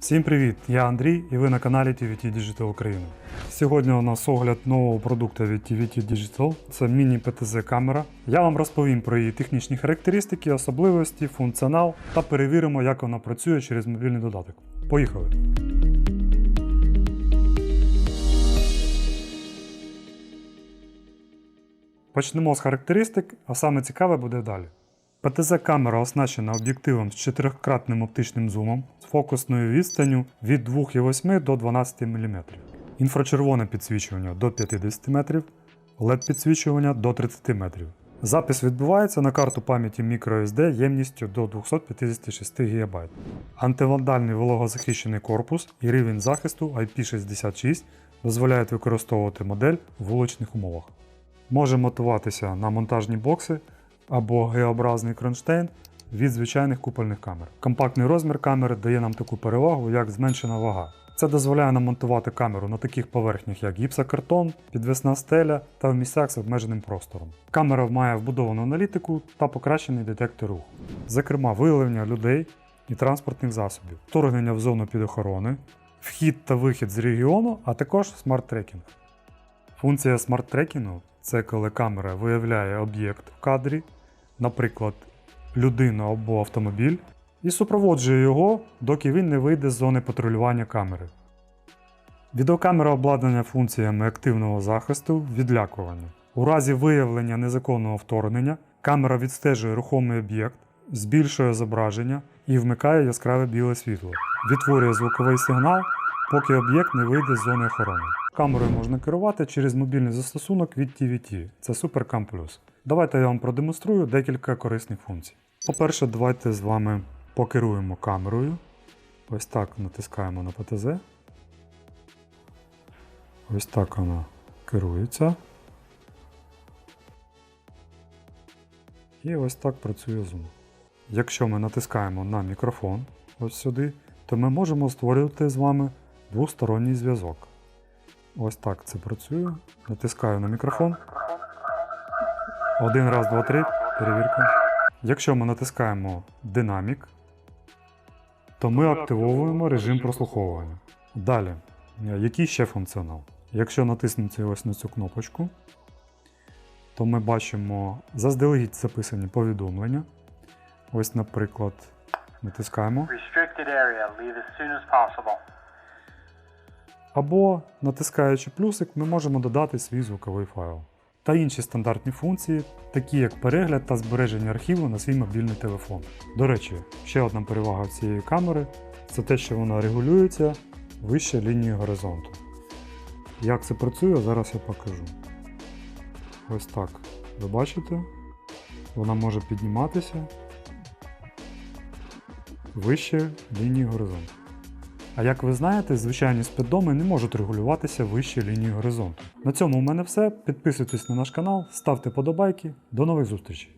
Всім привіт! Я Андрій і ви на каналі TVT Digital Україна. Сьогодні у нас огляд нового продукту від TVT Digital. Це міні-ПТЗ камера. Я вам розповім про її технічні характеристики, особливості, функціонал та перевіримо, як вона працює через мобільний додаток. Поїхали! Почнемо з характеристик, а саме цікаве буде далі. ПТЗ-камера оснащена об'єктивом з чотирикратним оптичним зумом з фокусною відстанню від 2,8 до 12 мм. Інфрачервоне підсвічування до 50 метрів, LED-підсвічування до 30 метрів. Запис відбувається на карту пам'яті microSD ємністю до 256 ГБ. Антивандальний вологозахищений корпус і рівень захисту IP66 дозволяють використовувати модель в вуличних умовах. Може монтуватися на монтажні бокси або Г-образний кронштейн від звичайних купольних камер. Компактний розмір камери дає нам таку перевагу, як зменшена вага. Це дозволяє нам монтувати камеру на таких поверхнях, як гіпсокартон, підвісна стеля та в місцях з обмеженим простором. Камера має вбудовану аналітику та покращений детектор руху, зокрема виявлення людей і транспортних засобів, вторгнення в зону під охорони, вхід та вихід з регіону, а також смарт-трекінг. Функція смарт-трекінгу це коли камера виявляє об'єкт в кадрі, наприклад, людину або автомобіль, і супроводжує його, доки він не вийде з зони патрулювання камери. Відеокамера обладнана функціями активного захисту відлякування. У разі виявлення незаконного вторгнення камера відстежує рухомий об'єкт, збільшує зображення і вмикає яскраве біле світло, відтворює звуковий сигнал, поки об'єкт не вийде з зони охорони. Камерою можна керувати через мобільний застосунок від TVT. Це SuperCam Plus. Давайте я вам продемонструю декілька корисних функцій. По-перше, давайте з вами покеруємо камерою. Ось так натискаємо на ПТЗ. Ось так вона керується. І ось так працює зум. Якщо ми натискаємо на мікрофон ось сюди, то ми можемо створювати з вами двосторонній зв'язок. Ось так це працює. Натискаю на мікрофон. Один раз, два, три. Перевірка. Якщо ми натискаємо динамік, то ми активовуємо режим прослуховування. Далі, який ще функціонал? Якщо натиснути ось на цю кнопочку, то ми бачимо заздалегідь записані повідомлення. Ось, наприклад, натискаємо. Restricted area. Leave as soon as possible. Або, натискаючи плюсик, ми можемо додати свій звуковий файл. Та інші стандартні функції, такі як перегляд та збереження архіву на свій мобільний телефон. До речі, ще одна перевага цієї камери це те, що вона регулюється вище лінії горизонту. Як це працює, зараз я покажу. Ось так. Ви бачите? Вона може підніматися вище лінії горизонту. А як ви знаєте, звичайні спіддоми не можуть регулюватися вище лінії горизонту. На цьому у мене все. Підписуйтесь на наш канал, ставте подобайки. До нових зустрічей!